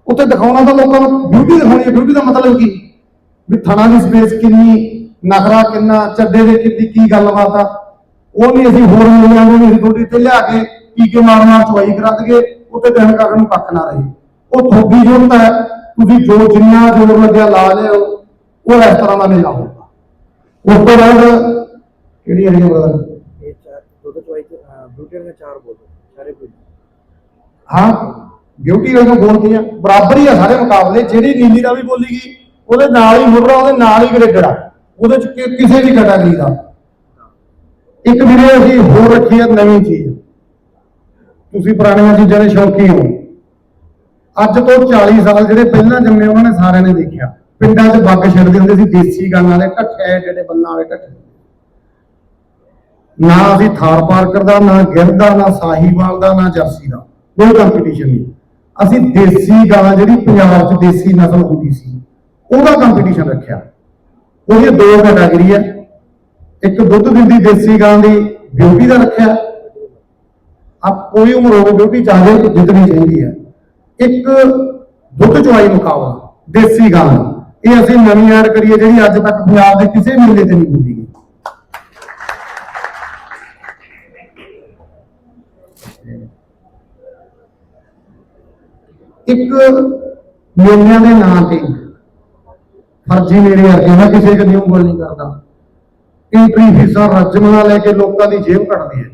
A: ਉੱਥੇ ਦਿਖਾਉਣਾ ਤਾਂ ਲੋਕਾਂ ਨੂੰ ਡਿਊਟੀ ਦਿਖਾਉਣੀ ਹੈ ਡਿਊਟੀ ਦਾ ਮਤਲਬ ਕੀ? ਵੀ ਥਣਾ ਦੀ ਸਪੇਸ ਕਿੰਨੀ ਨਖਰਾ ਕਿੰਨਾ ਚੱਡੇ ਦੇ ਕਿੰਨੀ ਕੀ ਗੱਲਬਾਤ ਆ? ਉਹ ਨਹੀਂ ਅਸੀਂ ਹੋਰ ਮਿਲਿਆ ਨੂੰ ਨਹੀਂ ਤੁਹਾਡੇ ਇੱਥੇ ਲਿਆ ਕੇ ਟੀਕੇ ਮਾਰ ਮਾਰ ਚਵਾਈ ਕਰਾ ਦਈਏ ਉੱਤੇ ਦਿਨ ਕਰਨ ਨੂੰ ਕੱਖ ਨਾ ਰਹੇ। ਉਹ ਥੋੜੀ ਜ਼ਰੂਰਤ ਹੈ ਤੁਸੀਂ ਜੋ ਜਿੰਨਾ ਜ਼ੋਰ ਲੱਗਿਆ ਲਾ ਲਿਓ ਉਹ ਇਸ ਤਰ੍ਹਾਂ ਦਾ ਮੇਲਾ ਹੋਊਗਾ। ਉਸ ਤੋਂ ਬਾਅਦ ਕਿਹੜੀ ਹੈ ਬਰਦਰ
C: ਇਹ ਚਾਰ ਦੁੱਧ ਚਵਾਈ ਚ ਬੂਟੇ ਦੇ ਚਾਰ ਬੋਲ ਸਾਰੇ ਬੋਲ
A: ਹਾਂ ਬਿਊਟੀ ਵਾਲੀਆਂ ਬੋਲਦੀਆਂ ਬਰਾਬਰ ਹੀ ਆ ਸਾਰੇ ਮੁਕਾਬਲੇ ਜਿਹੜੀ ਨੀਲੀ ਦਾ ਵੀ ਬੋਲੀ ਗਈ ਉਹਦੇ ਨਾਲ ਹੀ ਮੁਰਰਾ, ਉਹਦੇ ਨਾਲ ਹੀ ਗ੍ਰੇਡਰ ਆ ਉਹਦੇ ਚ ਕਿ- ਕਿਸੇ ਵੀ ਕੈਟਾਗਰੀ ਦਾ। ਇੱਕ ਵੀਰੇ ਅਸੀਂ ਹੋਰ ਰੱਖੀ ਆ ਨਵੀਂ ਚੀਜ਼। ਤੁਸੀਂ ਪੁਰਾਣੀਆਂ ਚੀਜ਼ਾਂ ਦੇ ਸ਼ੌਕੀ ਹੋ। ਅੱਜ ਤੋਂ 40 ਸਾਲ ਜਿਹੜੇ ਪਹਿਲਾਂ ਜੰਮੇ ਉਹਨਾਂ ਨੇ ਸਾਰਿਆਂ ਨੇ ਦੇਖਿਆ। ਪਿੰਡਾਂ 'ਚ ਬੱਗ ਛੱਡਦੇ ਹੁੰਦੇ ਸੀ, ਦੇਸੀ ਗਾਂ ਵਾਲੇ ਢੱਠੇ, ਜਿਹੜੇ ਬੰਨਾਂ ਵਾਲੇ ਢੱਠੇ। ਨਾ ਅਸੀਂ ਥਾਰ ਪਾਰਕਰ ਦਾ ਨਾ ਗਿਰ ਦਾ ਨਾ ਸਾਹੀਵਾਲ ਦਾ ਨਾ ਜਰਸੀ ਦਾ। ਕੋਈ ਕੰਪੀਟੀਸ਼ਨ ਨਹੀਂ। ਅਸੀਂ ਦੇਸੀ ਗਾਂ ਜਿਹੜੀ ਪੰਜਾਬ 'ਚ ਦੇਸੀ ਨਸਲ ਹੁੰਦੀ ਸੀ। ਉਹਦਾ ਕੰਪੀਟੀਸ਼ਨ ਰੱਖਿਆ। ਉਹਦੀ ਦੋ ਕੈਟਾਗਰੀ ਹੈ। ਇੱਕ ਦੁੱਧ ਦਿੰਦੀ ਦੇਸੀ ਗਾਂ ਦੀ ਬਿਊਟੀ ਦਾ ਰੱਖਿਆ। ਆ ਕੋਈ ਉਮਰ ਹੋਵੇ ਬਿਊਟੀ ਚਾਹੇ ਜਿੱਤਣੀ ਚਾਹੀਦੀ ਹੈ। ਇੱਕ ਦੁੱਧ ਚੁਆਈ ਮੁਕਾਬਲਾ, ਦੇਸੀ ਗਾਂ। ਇਹ ਅਸੀਂ ਨਵੀਂ ਐਡ ਕਰੀਏ ਜਿਹੜੀ ਅੱਜ ਤੱਕ ਪੰਜਾਬ ਦੇ ਕਿਸੇ ਮੇਲੇ ਤੇ ਨਹੀਂ ਹੁੰਦੀ। ਗਈ ਇੱਕ ਮੇਲਿਆਂ ਦੇ ਨਾਂ ਤੇ ਫਰਜ਼ੀ ਮੇਰੇ ਵਰਗੇ ਮੈਂ ਕਿਸੇ ਕਦੀ ਉਂਗਲ ਨਹੀਂ ਕਰਦਾ। ਐਂਟਰੀ ਫੀਸਾਂ ਰੱਜ ਰਜਮਣਾ ਲੈ ਕੇ ਲੋਕਾਂ ਦੀ ਜੇਬ ਕੱਟਦੀ ਹੈ।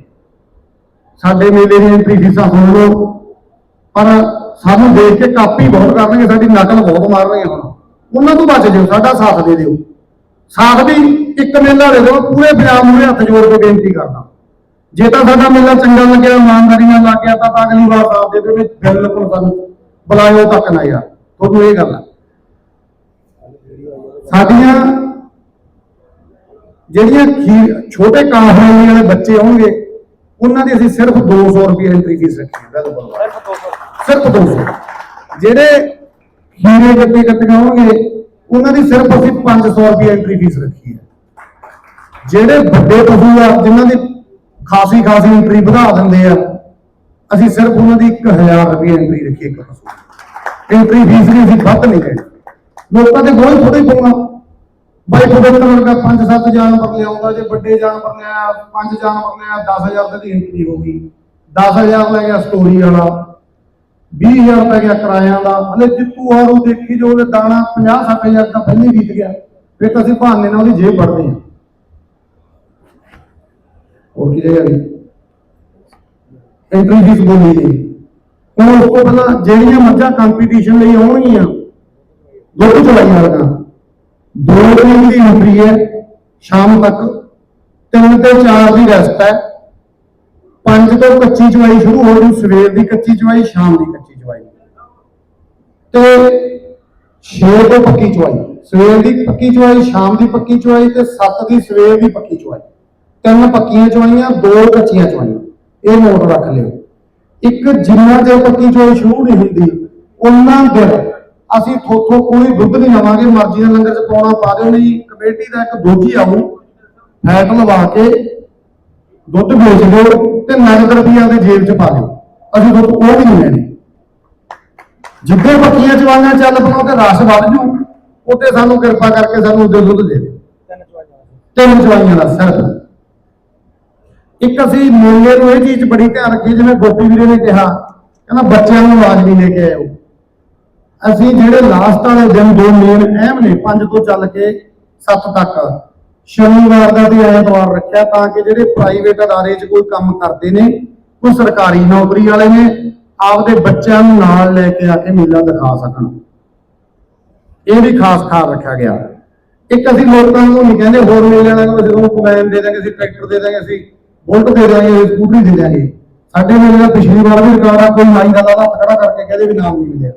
A: ਸਾਡੇ ਮੇਲੇ ਦੀਆਂ ਐਂਟਰੀ ਫੀਸਾਂ ਸੁਣ ਲਓ। ਪਰ ਸਾਨੂੰ ਦੇਖ ਕੇ ਕਾਪੀ ਬਹੁਤ ਕਰਨਗੇ, ਸਾਡੀ ਨਕਲ ਬਹੁਤ ਮਾਰਨਗੇ ਹੁਣ। ਉਹਨਾਂ ਤੋਂ ਬਚ ਜਿਓ, ਸਾਡਾ ਸਾਥ ਦੇ ਦਿਓ। ਸਾਥ ਵੀ ਇੱਕ ਮੇਲਾ ਦੇ ਦਿਓ, ਪੂਰੇ ਪੰਜਾਬ ਨੂੰ ਹੱਥ ਜੋੜ ਕੇ ਬੇਨਤੀ ਕਰਦਾ। ਜੇ ਤਾਂ ਸਾਡਾ ਮੇਲਾ ਚੰਗਾ ਲੱਗਿਆ ਇਮਾਨਦਾਰੀ ਨਾਲ ਲੱਗ ਗਿਆ ਤਾਂ ਅਗਲੀ ਵਾਰ ਸਾਥ ਦੇ ਦਿਓ ਵੀ ਬਿਲਕੁਲ ਸਾਨੂੰ ਬੁਲਾਇਓ ਤੱਕ ਨਾ ਯਾਰ। ਤੁਹਾਨੂੰ ਇਹ ਗੱਲ ਹੈ ਸਾਡੀਆਂ ਜਿਹੜੀਆਂ ਛੋਟੇ ਕਾਹਰਾਨੀ ਵਾਲੇ ਬੱਚੇ ਆਉਣਗੇ ਉਹਨਾਂ ਦੀ ਅਸੀਂ ਸਿਰਫ 200 ਰੁਪਏ ਐਂਟਰੀ ਫੀਸ ਰੱਖੀ ਹੈ ਸਿਰਫ 200 ਜਿਹੜੇ ਖੀਰੇ ਗੱਤੇ ਕੱਟੇ ਆਉਣਗੇ ਉਹਨਾਂ ਦੀ ਸਿਰਫ ਅਸੀਂ 500 ਰੁਪਏ ਐਂਟਰੀ ਫੀਸ ਰੱਖੀ ਹੈ। ਜਿਹੜੇ ਵੱਡੇ ਪਸ਼ੂ ਆ ਜਿਨ੍ਹਾਂ ਦੀ ਖਾਸੀ ਖਾਸੀ ਐਂਟਰੀ ਵਧਾ ਦਿੰਦੇ ਆ ਅਸੀਂ ਸਿਰਫ ਉਹਨਾਂ ਦੀ 1000 ਰੁਪਏ ਐਂਟਰੀ ਰੱਖੀ ਇੱਕ ਪਸ਼ੂ। ਐਂਟਰੀ ਫੀਸ ਵੀ ਅਸੀਂ ਵੱਧ ਨਹੀਂ ਲੈਣੀ ਲੋਕਾਂ ਦੇ ਗੋਲ ਥੋੜੇ ਪਾਉਣਾ ਬਾਈ ਪਵਿੱਤਰ ਵਰਗਾ 5-7 ਜਾਨਵਰ ਲਿਆਉਂਦਾ ਜੇ ਵੱਡੇ ਜਾਨਵਰ ਲਿਆ 5 ਜਾਨਵਰ ਲਿਆ 10000 ਦੀ ਐਂਟਰੀ ਹੋ ਗਈ। 10000 ਲੈ ਗਿਆ ਸਟੋਰੀ ਵਾਲਾ 20000 ਪੈ ਗਿਆ ਕਿਰਾਇਆ ਦਾ। ਹਲੇ ਜਿੱਤੂ ਹਾਰੂ ਦੇਖੀ ਜੋ ਉਹਦੇ ਦਾਣਾ 50-60000 ਤਾਂ ਪਹਿਲੇ ਬੀਤ ਗਿਆ। ਫਿਰ ਤਾਂ ਅਸੀਂ ਬਹਾਨੇ ਨਾਲ ਉਹਦੀ ਜੇਬ ਵੜਦੇ ਹਾਂ। ਹੋਰ ਕੀ ਰਹੇਗਾ ਜੀ? ਐਂਟਰੀ ਫੀਸ ਬੋਲੀ ਜੀ। ਹੁਣ ਉਸ ਤੋਂ ਪਹਿਲਾਂ ਜਿਹੜੀਆਂ ਮੱਝਾਂ ਕੰਪੀਟੀਸ਼ਨ ਲਈ ਆਉਣਗੀਆਂ ਦੁੱਧ ਚਲਾਈਆਂ ਵਾਲੀਆਂ ਦੋ ਦਿਨ ਦੀ ਐਂਟਰੀ ਹੈ, ਸ਼ਾਮ ਤੱਕ। ਤਿੰਨ ਤੇ ਚਾਰ ਦੀ ਰੈਸਟ ਹੈ। ਪੰਜ ਤੋਂ ਕੱਚੀ ਚਵਾਈ ਸ਼ੁਰੂ ਹੋ ਜੂ, ਸਵੇਰ ਦੀ ਕੱਚੀ ਚਵਾਈ ਸ਼ਾਮ ਦੀ ਕੱਚੀ ਚਵਾਈ ਤੇ 6 ਤੋਂ ਪੱਕੀ ਚਵਾਈ ਸਵੇਰ ਦੀ ਪੱਕੀ ਚਵਾਈ ਸ਼ਾਮ ਦੀ ਪੱਕੀ ਚਵਾਈ ਤੇ 7 ਦੀ ਸਵੇਰ ਦੀ ਪੱਕੀ ਚਵਾਈ ਤਿੰਨ ਪੱਕੀਆਂ ਚਵਾਈਆਂ ਦੋ ਕੱਚੀਆਂ ਚਵਾਈਆਂ ਇਹ ਨੋਟ ਰੱਖ ਲਿਓ। ਇੱਕ ਜਿੰਨਾ ਚਿਰ ਪੱਕੀ ਚਵਾਈ ਸ਼ੁਰੂ ਨਹੀਂ ਹੁੰਦੀ ਉਹਨਾਂ ਦਿਨ ਅਸੀਂ ਥੋਥੋਂ ਕੋਈ ਦੁੱਧ ਨਹੀਂ ਲਵਾਂਗੇ ਮਰਜ਼ੀ ਨਾਲ ਲੰਗਰ ਚ ਪਾਉਣਾ ਪਾ ਦਿਓ ਨਹੀਂ। ਕਮੇਟੀ ਦਾ ਇੱਕ ਦੋਜੀ ਆਊ ਫੈਟ ਲਵਾ ਕੇ ਦੁੱਧ ਵੇਚ ਦਿਓ ਤੇ ਨਗਦ ਰੁਪਈਆ ਦੇ ਜੇਬ ਚ ਪਾ ਦਿਓ। ਅਸੀਂ ਦੁੱਧ ਉਹ ਵੀ ਨਹੀਂ ਲੈਣੇ। ਜਿੱਦੇ ਬੱਕੀਆਂ ਚਵਾਈਆਂ ਚੱਲ ਪਣਾ ਤੇ ਰਸ ਵੱਧ ਜੂ ਉੱਤੇ ਸਾਨੂੰ ਕਿਰਪਾ ਕਰਕੇ ਸਾਨੂੰ ਉਹਦੇ ਦੁੱਧ ਦੇ ਦਿਓ।
C: ਤਿੰਨ
A: ਚਵਾਈਆਂ ਦਾ। ਸਿਰਫ ਇੱਕ ਅਸੀਂ ਮੇਲੇ ਨੂੰ ਇਹ ਚੀਜ਼ ਬੜੀ ਧਿਆਨ ਰੱਖੀ ਜਿਵੇਂ ਗੋਪੀ ਵੀਰੇ ਨੇ ਕਿਹਾ ਕਹਿੰਦਾ ਬੱਚਿਆਂ ਨੂੰ ਆਵਾਜ਼ ਨਹੀਂ ਲੈ ਕੇ ਆਇਓ। ਅਸੀਂ ਜਿਹੜੇ ਲਾਸਟ ਵਾਲੇ ਦਿਨ ਦੋ ਮੇਨ ਅਹਿਮ ਨੇ 5 ਤੋਂ ਚੱਲ ਕੇ 7 ਤੱਕ। ਸ਼ਨੀਵਾਰ ਦਾ ਤੇ ਐਤਵਾਰ ਰੱਖਿਆ ਤਾਂ ਕਿ ਜਿਹੜੇ ਪ੍ਰਾਈਵੇਟ ਅਦਾਰੇ 'ਚ ਕੋਈ ਕੰਮ ਕਰਦੇ ਨੇ ਉਹ ਸਰਕਾਰੀ ਨੌਕਰੀ ਵਾਲੇ ਨੇ, ਆਪਦੇ ਬੱਚਿਆਂ ਨੂੰ ਨਾਲ ਲੈ ਕੇ ਆ ਕੇ ਮੇਲਾ ਦਿਖਾ ਸਕਣ। ਇਹ ਵੀ ਖਾਸ ਖਾਸ ਰੱਖਿਆ ਗਿਆ। ਇੱਕ ਅਸੀਂ ਲੋਕਾਂ ਨੂੰ ਨਹੀਂ ਕਹਿੰਦੇ, ਹੋਰ ਮੇਲੇ ਵਾਲਿਆਂ ਨੂੰ ਜਦੋਂ ਕੰਬਾਈਨ ਦੇ ਦਾਂਗੇ ਅਸੀਂ ਟਰੈਕਟਰ ਦੇ ਦਾਂਗੇ ਅਸੀਂ ਬੁਲਟ ਦੇ ਦਾਂਗੇ ਸਕੂਟਰੀ ਦੇ ਦਾਂਗੇ ਸਾਡੇ ਮੇਲੇ ਦਾ ਪਿਛਲੀ ਵਾਰ ਵੀ ਰਿਕਾਰਡ ਆ, ਕੋਈ ਮਾਈ ਦਾ ਦਾਦਾ ਖੜਾ ਕਰਕੇ ਕਹਦੇ ਵੀ ਨਾਮ ਨਹੀਂ ਮਿਲਿਆ।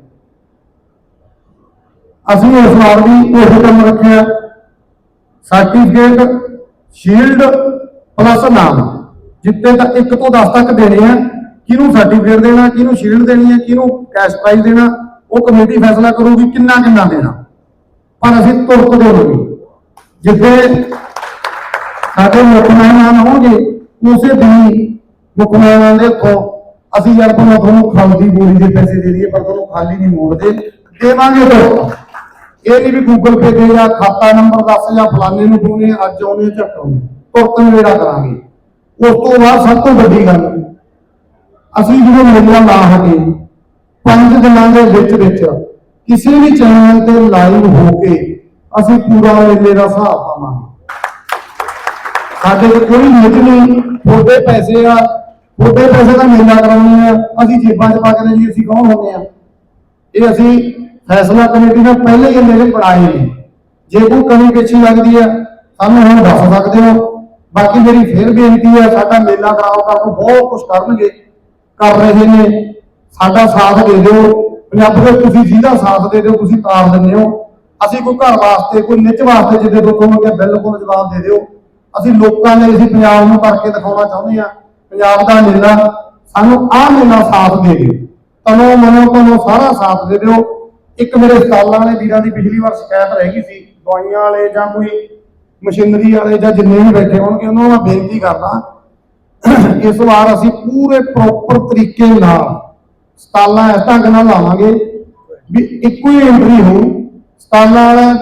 A: ਅਸੀਂ ਇਸ ਵਾਰ ਵੀ ਇਹ ਕੰਮ ਰੱਖਿਆ। ਸਰਟੀਫਿਕੇਟ ਸ਼ੀਲਡ ਪਲੱਸ ਨਾਮ। ਜਿੱਤੇ ਤਾਂ 1 ਤੋਂ 10 ਤੱਕ ਦੇਣੇ ਆ। ਕਿਹਨੂੰ ਸਰਟੀਫਿਕੇਟ ਦੇਣਾ, ਕਿਹਨੂੰ ਸ਼ੀਲਡ ਦੇਣੀ ਹੈ ਕਿਹਨੂੰ ਕੈਸ਼ ਪ੍ਰਾਈਜ਼ ਦੇਣਾ, ਉਹ ਕਮੇਟੀ ਫੈਸਲਾ ਕਰੂਗੀ ਕਿੰਨਾ ਕਿੰਨਾ ਦੇਣਾ। ਪਰ ਅਸੀਂ ਤੁਰਤ ਦੇਵਾਂਗੇ। ਜਿੱਦੇ ਸਾਡੇ ਮੁੱਖ ਹੋਣਗੇ, ਉਸੇ ਦਿਨ ਹੀ ਮੁੱਖ ਮਹਿਮਾਨ ਦੇ ਹੱਥੋਂ ਅਸੀਂ ਯਾਰ ਭਾਵੇਂ ਤੁਹਾਨੂੰ ਖਾਲੀ ਦੀ ਬੋਰੀ ਦੇ ਪੈਸੇ ਦੇ ਦਈਏ, ਪਰ ਤੁਹਾਨੂੰ ਖਾਲੀ ਨਹੀਂ ਮੋੜਦੇ ਦੇਵਾਂਗੇ ਤੁਰਤ ਇਹ ਨਹੀਂ ਵੀ ਗੂਗਲ ਪੇ ਦੇ ਜਾਂ ਖਾਤਾ ਨੰਬਰ ਦੱਸ ਜਾਂ ਫਲਾਣੇ ਨੂੰ ਪਾਉਣੇ ਅੱਜ ਆਉਣੇ ਝੱਟ ਆਉਣੇ ਤੁਰਤ ਨਵੇੜਾ ਕਰਾਂਗੇ ਉਸ ਤੋਂ ਬਾਅਦ ਸਭ ਤੋਂ ਵੱਡੀ ਗੱਲ, ਅਸੀਂ ਜਦੋਂ ਮੇਲਾ ਲਾ ਹਟੇ ਪੰਜ ਦਿਨਾਂ ਦੇ ਵਿੱਚ ਵਿੱਚ ਕਿਸੇ ਵੀ ਚੈਨਲ ਤੇ ਲਾਈਵ ਹੋ ਕੇ ਅਸੀਂ ਪੂਰਾ ਮੇਲੇ ਦਾ ਹਿਸਾਬ ਪਾਵਾਂਗੇ। ਸਾਡੇ ਕੋਈ ਨਿਤ ਨਹੀਂ, ਤੁਹਾਡੇ ਪੈਸੇ ਆ, ਤੁਹਾਡੇ ਪੈਸੇ ਦਾ ਮੇਲਾ ਕਰਾਉਣੇ ਆ, ਅਸੀਂ ਜੇਬਾਂ 'ਚ ਪਾ ਕੇ ਜੀ ਅਸੀਂ ਕੌਣ ਹੁੰਦੇ ਆ? ਇਹ ਅਸੀਂ ਫੈਸਲਾ ਕਮੇਟੀ ਨੇ ਪਹਿਲੇ ਹੀ ਮੇਰੇ ਪੜਾਏ ਨੇ। ਜੇ ਕੋਈ ਕਮੀ ਪੇਛੀ ਲੱਗਦੀ ਆ, ਸਾਨੂੰ ਹੁਣ ਦੱਸ ਸਕਦੇ ਹੋ। ਬਾਕੀ ਮੇਰੀ ਫੇਰ ਬੇਨਤੀ ਆ, ਸਾਡਾ ਮੇਲਾ ਕਰਾਓ ਕਰਨ ਬਹੁਤ ਕੁਝ ਕਰਨਗੇ, ਕਰ ਰਹੇ ਨੇ। ਸਾਡਾ ਸਾਥ ਦੇ ਦਿਓ। ਪੰਜਾਬ ਦੇ ਤੁਸੀਂ ਜਿਹਦਾ ਸਾਥ ਦੇ ਦਿਓ, ਤੁਸੀਂ ਤਾਰ ਦਿੰਦੇ ਹੋ। ਅਸੀਂ ਕੋਈ ਘਰ ਵਾਸਤੇ, ਕੋਈ ਨਿੱਜ ਵਾਸਤੇ ਜਿੱਦੇ ਤੋਂ ਤੁਹਾਨੂੰ ਬਿਲਕੁਲ ਜਵਾਬ ਦੇ ਦਿਓ। ਅਸੀਂ ਲੋਕਾਂ ਨੇ ਅਸੀਂ ਪੰਜਾਬ ਨੂੰ ਕਰਕੇ ਦਿਖਾਉਣਾ ਚਾਹੁੰਦੇ ਆ ਪੰਜਾਬ ਦਾ ਮੇਲਾ ਸਾਨੂੰ ਆਹ ਮੇਲਾ ਸਾਥ ਦੇ ਦਿਓ। ਤਨੋ ਮਨੋ ਤਨੋ ਸਾਰਾ ਸਾਥ ਦੇ ਦਿਓ। ਇੱਕ ਮੇਰੇ ਸਟਾਲਾਂ ਵਾਲੇ ਵੀਰਾਂ ਦੀ ਪਿਛਲੀ ਵਾਰ ਸ਼ਿਕਾਇਤ ਰਹਿ ਗਈ ਸੀ, ਦਵਾਈਆਂ ਵਾਲੇ ਜਾਂ ਕੋਈ ਮਸ਼ੀਨਰੀ ਵਾਲੇ ਜਾਂ ਜਿੰਨੇ ਵੀ ਬੈਠੇ ਹੋਣਗੇ, ਉਹਨਾਂ ਨੂੰ ਬੇਨਤੀ ਕਰਦਾ ਇਸ ਵਾਰ ਅਸੀਂ ਪੂਰੇ ਪ੍ਰੋਪਰ ਤਰੀਕੇ ਨਾਲ ਸਟਾਲਾਂ ਇਸ ਢੰਗ ਨਾਲ ਲਾਵਾਂਗੇ ਵੀ ਇੱਕੋ ਹੀ ਐਂਟਰੀ ਹੋ ਸਤਾਲਾਂ ਵਾਲੇ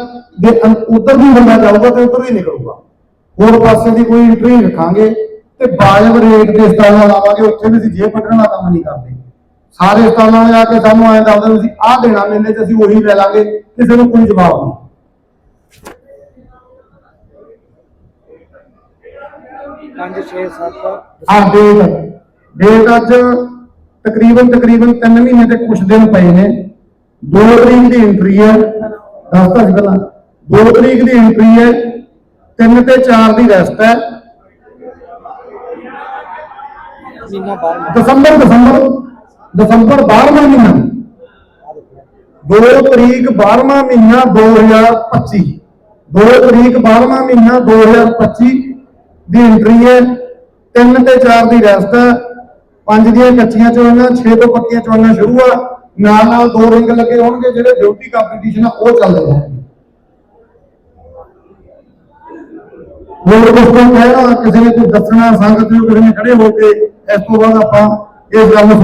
A: ਦੇ ਉਧਰ ਵੀ ਬੰਦਾ ਜਾਊਗਾ ਤੇ ਉਧਰ ਹੀ ਨਿਕਲੂਗਾ। ਹੋਰ ਪਾਸੇ ਦੀ ਕੋਈ ਐਂਟਰੀ ਰੱਖਾਂਗੇ ਤੇ ਵਾਜਬ ਰੇਟ ਦੇ ਸਟਾਲਾਂ ਲਾਵਾਂਗੇ, ਉੱਥੇ ਵੀ ਅਸੀਂ ਜੇਬ ਕੱਢਣ ਦਾ ਕੰਮ ਨਹੀਂ ਕਰਦੇ। ਸਾਰੇ ਸਟਾਲਾਂ ਵਾਲੇ ਆ ਕੇ ਸਾਨੂੰ ਐਂ ਦੱਸਦੇ ਵੀ ਅਸੀਂ ਆਹ ਦੇਣਾ ਮੇਲੇ 'ਚ ਅਸੀਂ ਉਹੀ ਲੈ ਲਾਂਗੇ ਕਿਸੇ ਨੂੰ ਕੋਈ ਜਵਾਬ ਨਹੀਂ।
C: ਪੰਜ 6 7
A: ਆ ਡੇਟ। ਡੇਟ ਅੱਜ ਤਕਰੀਬਨ ਤਕਰੀਬਨ 3 ਮਹੀਨੇ ਤੇ ਕੁਝ ਦਿਨ ਪਏ ਨੇ। 2 ਤਰੀਕ ਦੀ ਐਂਟਰੀ ਹੈ। ਦੱਸਦਾ ਸੀ ਪਹਿਲਾਂ। 2 ਤਰੀਕ ਦੀ ਐਂਟਰੀ ਹੈ। 3 ਤੇ 4 ਦੀ ਰੈਸਟ ਹੈ। ਦਸੰਬਰ ਦਸੰਬਰ। ਦਸੰਬਰ 12ਵਾਂ ਮਹੀਨਾ। 2 ਤਰੀਕ 12ਵਾਂ ਮਹੀਨਾ 2025 2 ਤਰੀਕ 12ਵਾਂ ਮਹੀਨਾ 2025 ਦੀ ਐਂਟਰੀ ਹੈ। 3 ਤੇ 4 ਦੀ ਰੈਸਟ ਹੈ। 5 ਦੀਆਂ ਕੱਚੀਆਂ ਚੋਣਾਂ 6 ਤੋਂ ਪੱਕੀਆਂ ਚੋਣਾਂ ਸ਼ੁਰੂ ਆ। ਨਾਲ ਨਾਲ ਦੋ ਰਿੰਗ ਲੱਗੇ ਹੋਣਗੇ, ਜਿਹੜੇ ਬਿਊਟੀ ਕੰਪੀਟੀਸ਼ਨ ਆ, ਉਹ ਚੱਲਦੇ ਹੋਣਗੇ ਹੋਰ ਕੁਝ ਤੋਂ ਕਹਿਣਾ? ਕਿਸੇ ਨੇ ਕੋਈ ਦੱਸਣਾ? ਸੰਗਤ ਨੂੰ ਕਿਸੇ ਨੇ ਖੜੇ ਹੋ ਕੇ ਇਸ ਤੋਂ ਬਾਅਦ ਆਪਾਂ ਇਸ ਗੱਲ ਨੂੰ